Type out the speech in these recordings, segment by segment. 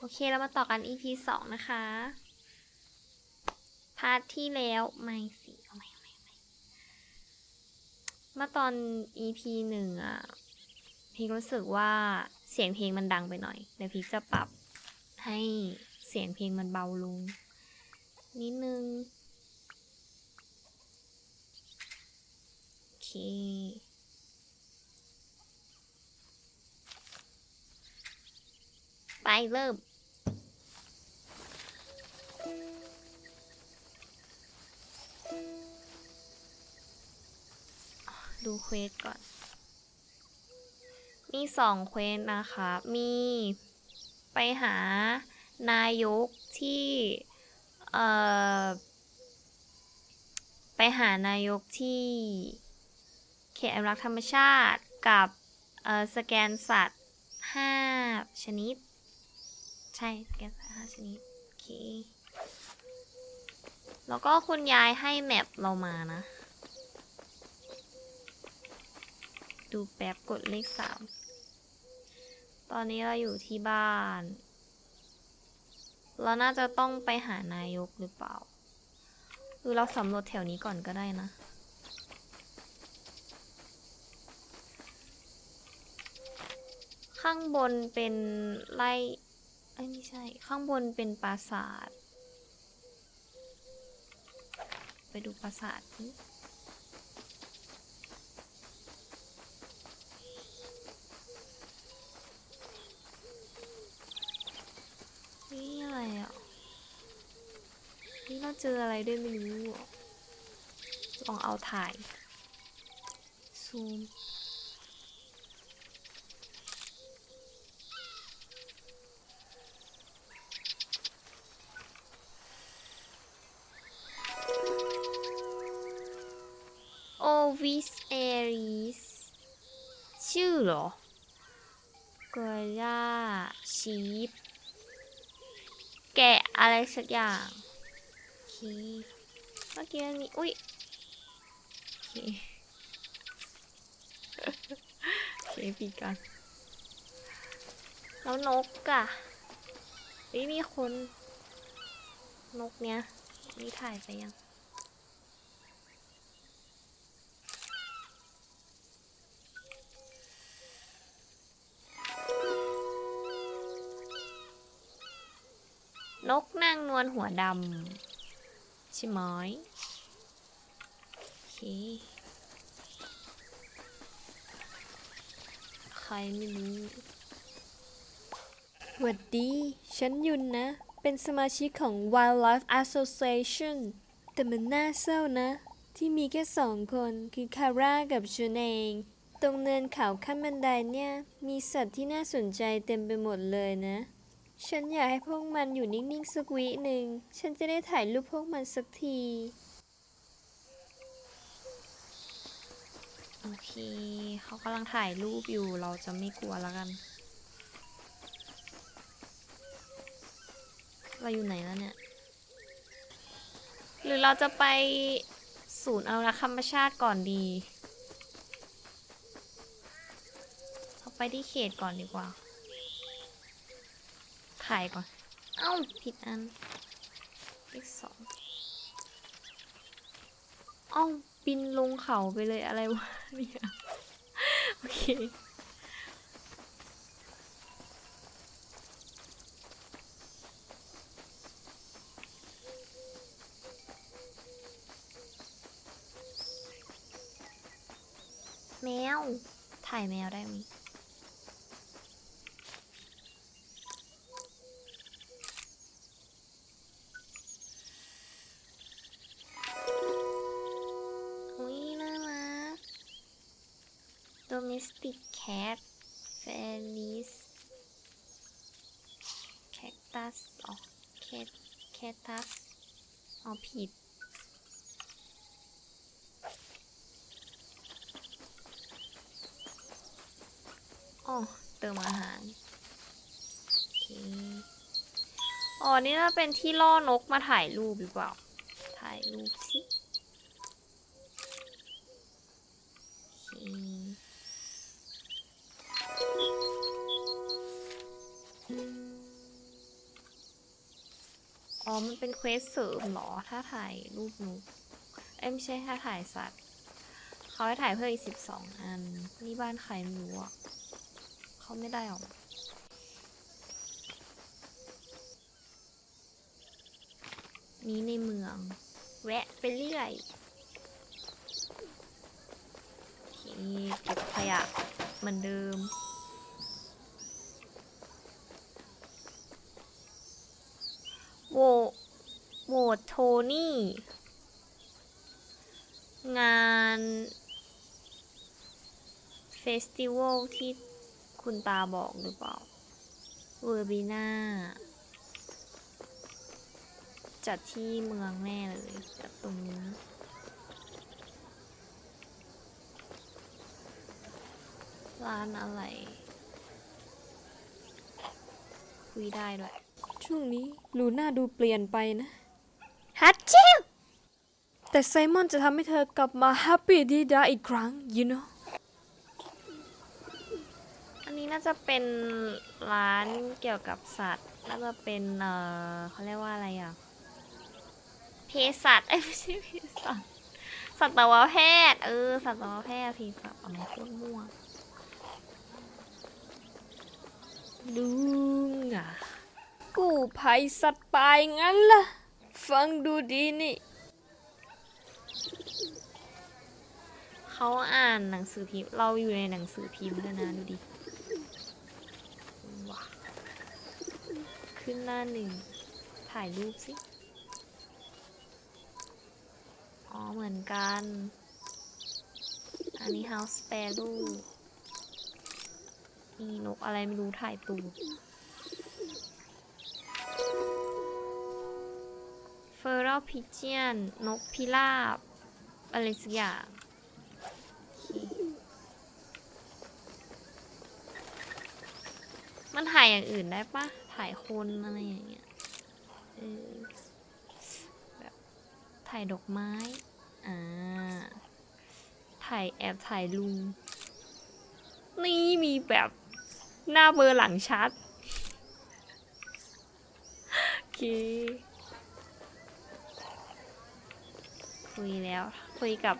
โอเคเรามาต่อกัน EP สองนะคะ พาร์ทที่แล้วไม่สิเอาไม่เอาไม่ไม่เมื่อตอน EP หนึ่งอะพีรู้สึกว่าเสียงเพลงมันดังไปหน่อย เดี๋ยวพีจะปรับให้เสียงเพลงมันเบาลง นิดนึง โอเคไปเริ่ม ดูเควสก่อน มีสองเควสนะคะ มีไปหานายกที่ เอ่อ ไปหานายกที่เขตอนุรักษ์ธรรมชาติกับ เอ่อ สแกนสัตว์ห้าชนิด ใช่ สแกนสัตว์ห้าชนิด โอเค แล้วก็คุณยายให้แมปเรามานะ ดูแป๊บกดเลขสาม ตอนนี้เราอยู่ที่บ้าน เราน่าจะต้องไปหานายกหรือเปล่าหรือเราสำรวจแถวนี้ก่อนก็ได้นะข้างบนเป็นไร่เอ้ยไม่ใช่ ข้างบนเป็นปราสาท ไป ดูปราสาทสินี่อะไรอะ นี่เราเจออะไรด้วยไม่รู้อะลองเอาถ่าย ซูม โอวิสเอริสชื่อเหรอกอร่าชีฟแกะอะไรสักอย่างโอเคเมื่อกี้มันมีอุ้ยโอเคโอเคปีกกัน แล้วนกอะเฮ้ยมีคน นกเนี้ยนี่ถ่ายไปยัง นกนางนวลหัวดำใช่ไหมโอเคใครไม่รู้หวัดดี ฉันยุนนะ เป็นสมาชิกของ Wildlife Association แต่มันน่าเศร้านะ ที่มีแค่สองคนคือคาร่ากับฉันเองตรงเนินเขาขั้นบันไดเนี่ย มีสัตว์ที่น่าสนใจเต็มไปหมดเลยนะ ฉันอยากให้พวกมันอยู่นิ่งๆสักวิหนึ่ง ฉันจะได้ถ่ายรูปพวกมันสักที โอเค เขากำลังถ่ายรูปอยู่ เราจะไม่กลัวแล้วกัน เราอยู่ไหนแล้วเนี่ย หรือเราจะไปศูนย์อนุรักษ์ธรรมชาติก่อนดี เราไปที่เขตก่อนดีกว่า ถ่ายก่อน เอ้า ผิดอันเลขสองเอ้า บินลงเขาไปเลยอะไรวะเนี่ยโอเคแมว ถ่ายแมวได้ไหม domestic cat felis cactus อ๋อ cat cactus อ๋อผิด อ๋อ เติมอาหาร โอเค อ๋อ นี่น่าเป็นที่ล่อนกมาถ่ายรูปหรือเปล่า ถ่ายรูปสิโอเคมันเป็นเควสเสริมเหรอ ถ้าถ่ายรูปนกเอ้ยไม่ใช่ถ้าถ่ายสัตว์ เขาให้ถ่ายเพิ่มอีกสิบสองอัน นี่บ้านใครไม่รู้อะ เขาไม่ได้หรอกนี้ในเมือง แวะไปเรื่อยโอเคเก็บขยะเหมือนเดิม โหวโหวตโท นี่ งานเฟสติวัลที่คุณตาบอกหรือเปล่า เวอร์บีน่าจัดที่เมืองแน่เลยจัดตรงนี้ร้านอะไร คุยได้ด้วยช่วงนี้ลูน่าดูเปลี่ยนไปนะ ฮัตชิวแต่ไซมอนจะทำให้เธอกลับมาแฮปปี้ดีดาอีกครั้ง you know อันนี้น่าจะเป็นร้านเกี่ยวกับสัตว์ น่าจะเป็น เอ่อเขาเรียกว่าอะไรอะ เภสัชเอ้ยไม่ใช่เภสัชสัตวแพทย์ เออ สัตวแพทย์เภสัชเอามาพูดมั่วลุงอะ กู้ภัยสัตว์ป่าอย่างนั้นล่ะ ฟังดูดีนี่ เขาอ่านหนังสือพิมพ์ เราอยู่ในหนังสือพิมพ์ด้วยนะดูดิว้าขึ้นหน้าหนึ่ง ถ่ายรูปสิ อ๋อ เหมือนกัน อันนี้ House Sparrow มีนกอะไรไม่รู้ถ่ายตูด เฟอร์รพิเจียน นกพิราบ อะไรสักอย่างมันถ่ายอย่างอื่นได้ปะถ่ายคนอะไรอย่างเงี้ยเออแบบถ่ายดอกไม้ อ่า ถ่ายแอบถ่ายลุง นี่มีแบบหน้าเบอร์หลังชัด โอเค คุยแล้ว คุยกับ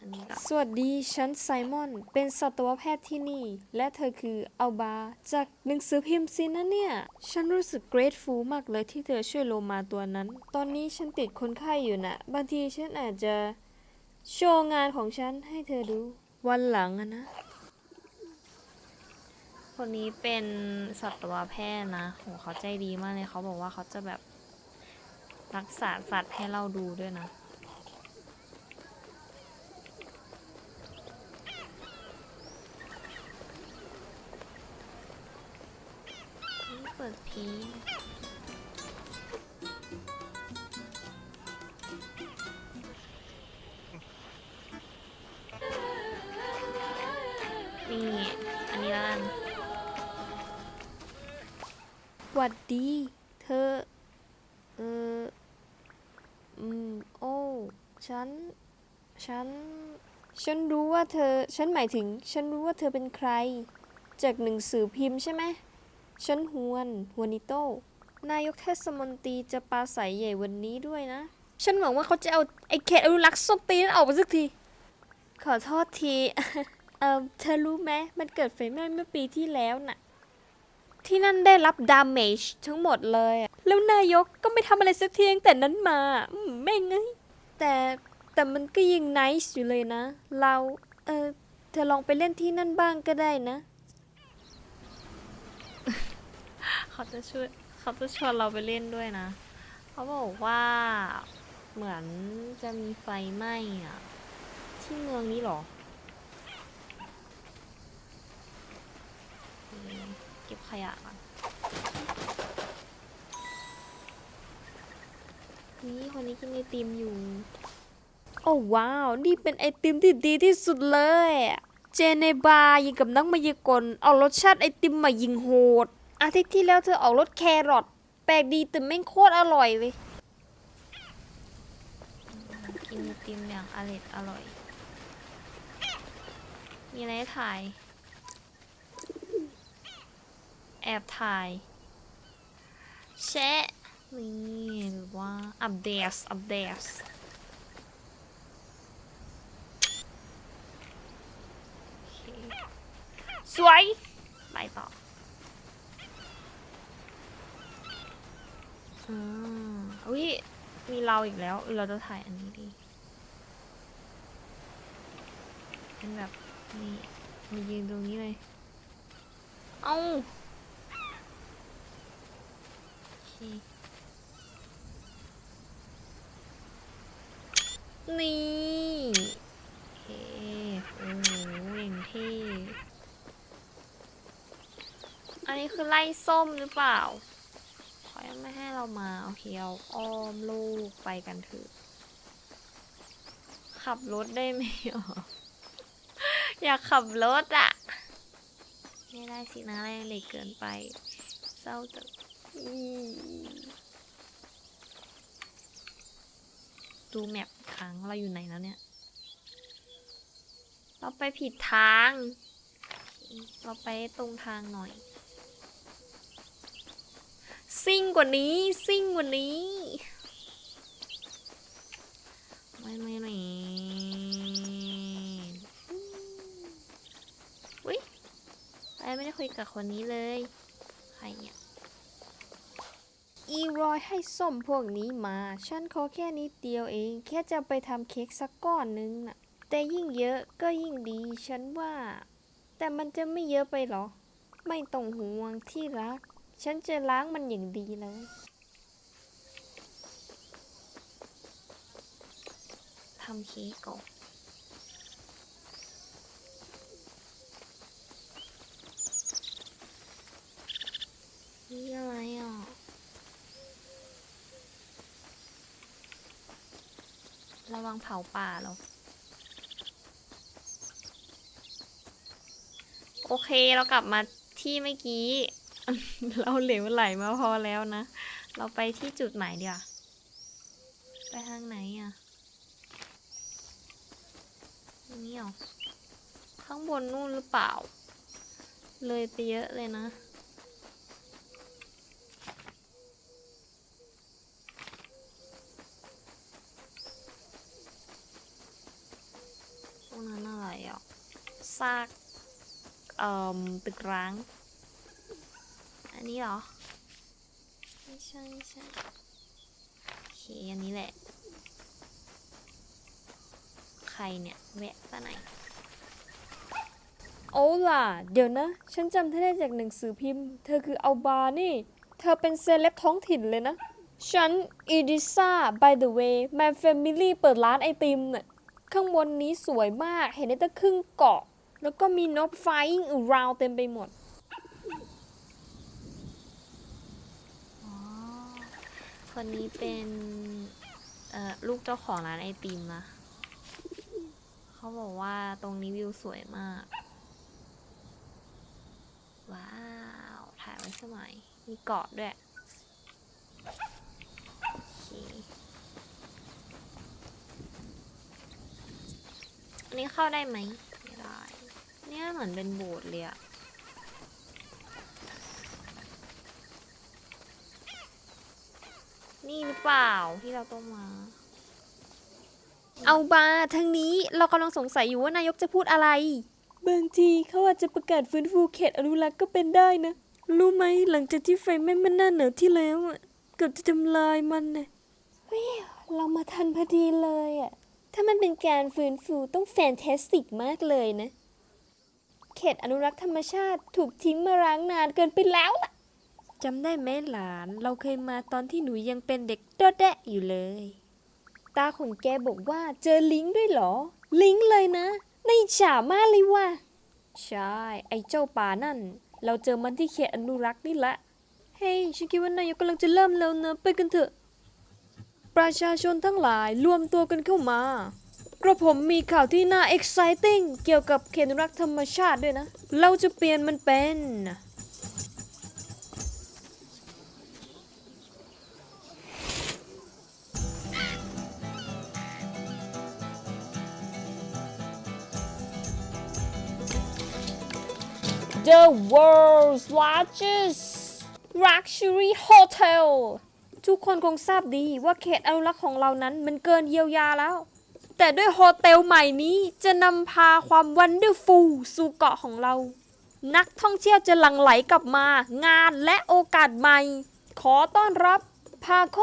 อันนี้กับสวัสดี ฉันไซมอน เป็นสัตวแพทย์ที่นี่ และเธอคืออัลบา จากหนังสือพิมพ์สินะเนี่ย ฉันรู้สึก grateful มากเลยที่เธอช่วยโลมาตัวนั้น ตอนนี้ฉันติดคนไข้อยู่นะ่ะบางทีฉันอาจจะโชว์งานของฉันให้เธอดู วันหลังอะนะ คนนี้เป็นสัตวแพทย์นะโหเขาใจดีมากเลยเขาบอกว่าเขาจะแบบรักษาสัตว์ให้เราดูด้วยนะ ปิดเพลงนี่ อันนี้ละกันหวัดดี เธอ เออ อืม โอ้ ฉัน ฉัน ฉันรู้ว่าเธอ ฉันหมายถึง ฉันรู้ว่าเธอเป็นใคร จากหนังสือพิมพ์ใช่ไหม ฉันฮวนฮวนิโตนายกเทศมนตรีจะปาศัยใหญ่วันนี้ด้วยนะ ฉันหวังว่าเขาจะเอาไอ้เขตอนุรักษ์ส้มตีนออกไปสักที ขอโทษที เออเธอรู้ไหมมันเกิดไฟไหม้เมื่อปีที่แล้วน่ะ ที่นั่นได้รับดาเมจทั้งหมดเลยอะแล้วนายกก็ไม่ทำอะไรสักทีตั้งแต่นั้นมาอืมแม่งเอ้ยแต่แต่มันก็ยังไนส์อยู่เลยนะ เรา เออเธอลองไปเล่นที่นั่นบ้างก็ได้นะ เขาจะช่วยเขาจะชวนเราไปเล่นด้วยนะ เขาบอกว่าเหมือนจะมีไฟไหม้อะที่เมืองนี้เหรอ เก็บขยะก่อนนี่คนนี้กินไอติมอยู่ โอ้ว้าว นี่เป็นไอติมที่ดีที่สุดเลย เจเนบายิงกับนักมายากลเอารสชาติไอติมมายิงโหด อาทิตย์ที่แล้วเธอออกรสแครอทแปลกดีแต่แม่งโคตรอร่อยเลย กินไอติมอย่างอร่อยอร่อย มีอะไรให้ถ่าย แอบถ่าย แชะ นี่หรือว่า อัปเดตอัปเดตสวย ไปต่อ อ่าอุ้ยมีเราอีกแล้วเออเราจะถ่ายอันนี้ดีเป็นแบบนี่มายืนตรงนี้เลย เอ้าโอเคนี่โอเคโอ้โหอย่างที่อันนี้คือไล่ส้มหรือเปล่า ม่เรามา โอเคเอาอ้อมลูกไปกันเถอะขับรถได้ไหมอะอยากขับรถอะไม่ได้สินะแรงเหล็กเกินไปเศร้าจังดูแมปครั้งเราอยู่ไหนแล้วเนี่ย เราไปผิดทาง เราไปตรงทางหน่อย ซิ่งกว่านี้ ซิ่งกว่านี้ไม่ไม่ไม่อุ้ยไปไม่ได้คุยกับคนนี้เลย ใครเนี่ย อีรอยให้ส้มพวกนี้มา ฉันขอแค่นิดเดียวเอง แค่จะไปทำเค้กสักก้อนนึงน่ะ แต่ยิ่งเยอะก็ยิ่งดี ฉันว่า แต่มันจะไม่เยอะไปหรอ ไม่ต้องห่วงที่รัก ฉันจะล้างมันอย่างดีเลยทำเค้กก่อนนี่อะไรอะ ระวังเผาป่าเหรอ โอเคเรากลับมาที่เมื่อกี้ เราเหลวไหลมาพอแล้วนะ เราไปที่จุดหมายเดียวไปทางไหนอะนี้เหรอข้างบนนู่นหรือเปล่า เลยไปเยอะเลยนะ ตรงนั้นอะไรอะซากเอ่อตึกร้าง นนี้เหรอ ไม่ใช่ไม่ใช่โอเคอันนี้แหละ ใครเนี่ยแวะปะไหน โอ้ล่ะ เดี๋ยวนะ ฉันจำเธอได้จากหนังสือพิมพ์ เธอคืออัลบานี่ เธอเป็นเซเลบท้องถิ่นเลยนะ ฉันอีดิซ่า by the way my family เปิดร้านไอติมน่ะ ข้างบนนี้สวยมาก เห็นได้ตั้งครึ่งเกาะ แล้วก็มีนก flying around เต็มไปหมด อ๋อ คนนี้เป็นลูกเจ้าของร้านไอติมนะ เขาบอกว่าตรงนี้วิวสวยมาก ว้าว ถ่ายไว้สมัย มีเกาะด้วยโอเคอันนี้เข้าได้ไหมไม่ได้ เนี่ยเหมือนเป็นโบสถ์เลยอะ นี่หรือเปล่าที่เราต้องมา เอาบาทางนี้เรากำลังสงสัยอยู่ว่านายกจะพูดอะไร บางทีเขาอาจจะประกาศฟื้นฟูเขตอนุรักษ์ก็เป็นได้นะ รู้ไหมหลังจากที่ไฟไหม้มันหน้าหนาวที่แล้วอะเกือบจะทำลายมันนะเฮ้ยเรามาทันพอดีเลยอะถ้ามันเป็นการฟื้นฟูต้องแฟนตาสติกมากเลยนะ เขตอนุรักษ์ธรรมชาติถูกทิ้งมาร้างนานเกินไปแล้วล่ะ จำได้ไหมหลาน เราเคยมาตอนที่หนูยังเป็นเด็กโดดแดะอยู่เลย ตาของแกบอกว่าเจอลิงด้วยเหรอ ลิงเลยนะในฉามากเลยว่ะ ใช่ ไอ้เจ้าป่านั่น เราเจอมันที่เขตอนุรักษ์นี่แหละ เฮ้ยฉันคิดว่านายกกำลังจะเริ่มแล้วนะไปกันเถอะ ประชาชนทั้งหลายรวมตัวกันเข้ามากระผมมีข่าวที่น่า exciting เกี่ยวกับเขตอนุรักษ์ธรรมชาติด้วยนะ เราจะเปลี่ยนมันเป็น The world's largest luxury hotel ทุกคนคงทราบดีว่าเขตอนุรักษ์ของเรานั้นมันเกินเยียวยาแล้ว แต่ด้วยโฮเทลใหม่นี้จะนำพาความวันเดอร์ฟูลสู่เกาะของเรา นักท่องเที่ยวจะหลั่งไหลกลับมา งานและโอกาสใหม่ ขอต้อนรับพาโค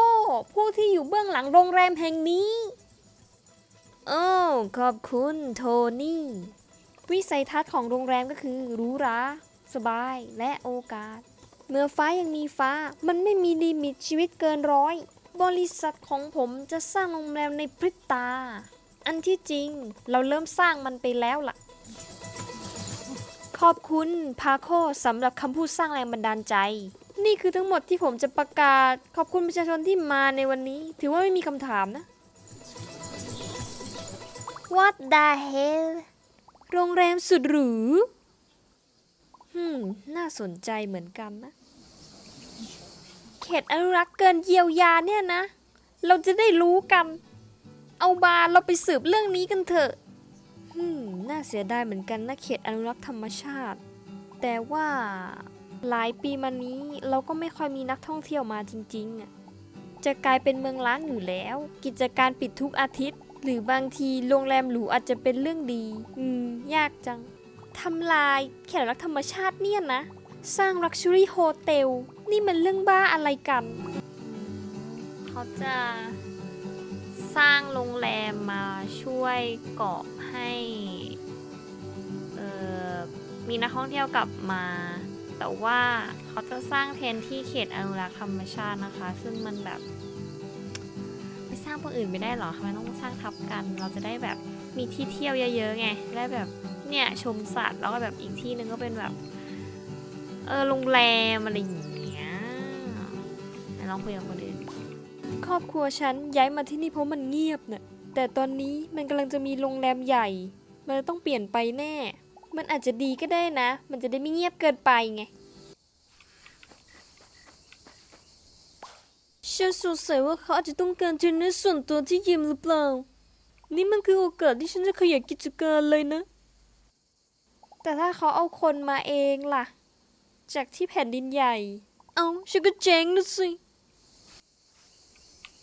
ผู้ที่อยู่เบื้องหลังโรงแรมแห่งนี้ โอ้ ขอบคุณโทนี่ วิสัยทัศน์ของโรงแรมก็คือหรูหราสบายและโอกาส เมื่อฟ้ายังมีฟ้ามันไม่มีลิมิตชีวิตเกินร้อย บริษัทของผมจะสร้างโรงแรมในพริบตา อันที่จริงเราเริ่มสร้างมันไปแล้วล่ะ ขอบคุณพาโคสำหรับคำพูดสร้างแรงบันดาลใจ นี่คือทั้งหมดที่ผมจะประกาศ ขอบคุณประชาชนที่มาในวันนี้ ถือว่าไม่มีคำถามนะ What the hell โรงแรมสุดหรูฮึมน่าสนใจเหมือนกันนะ เขตอนุรักษ์เกินเยียวยาเนี่ยนะ เราจะได้รู้กัน เอาบาเราไปสืบเรื่องนี้กันเถอะฮึมน่าเสียดายเหมือนกันนะเขตอนุรักษ์ธรรมชาติ แต่ว่าหลายปีมานี้เราก็ไม่ค่อยมีนักท่องเที่ยวมาจริงๆอะจะกลายเป็นเมืองล้างอยู่แล้ว กิจการปิดทุกอาทิตย์ หรือบางทีโรงแรมหรูอาจจะเป็นเรื่องดี อืม ยากจัง ทำลายเขตอนุรักษ์ธรรมชาติเนี่ยนะ สร้าง Luxury Hotel นี่มันเรื่องบ้าอะไรกัน เขาจะสร้างโรงแรมมาช่วยเกาะให้มีนักท่องเที่ยวกลับมา แต่ว่าเขาจะสร้างแทนที่เขตอนุรักษ์ธรรมชาตินะคะ ซึ่งมันแบบ ตรงอื่นไม่ได้หรอทำไมต้องสร้างทับกัน เราจะได้แบบมีที่เที่ยวเยอะๆไง ได้แบบเนี่ยชมสัตว์แล้วก็แบบอีกที่หนึ่งก็เป็นแบบเออโรงแรมอะไรอย่างเงี้ยไหนลองคุยกับคนอื่นครอบครัวฉันย้ายมาที่นี่เพราะมันเงียบเน่ะแต่ตอนนี้มันกำลังจะมีโรงแรมใหญ่ มันต้องเปลี่ยนไปแน่ มันอาจจะดีก็ได้นะ มันจะได้ไม่เงียบเกินไปไง ฉันสงสัยว่าเขาอาจจะต้องการเทรนเนอร์ส่วนตัวที่ยิมหรือเปล่า นี่มันคือโอกาสที่ฉันจะขยายกิจการเลยนะ แต่ถ้าเขาเอาคนมาเองล่ะ จากที่แผ่นดินใหญ่ เอาฉันก็เจ๊งนะสิ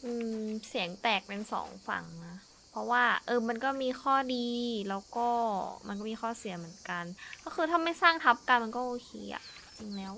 อืมเสียงแตกเป็นสองฝั่งนะ เพราะว่า เออมันก็มีข้อดีแล้วก็มันก็มีข้อเสียเหมือนกัน ก็คือถ้าไม่สร้างทับกันมันก็โอเคอะจริงแล้ว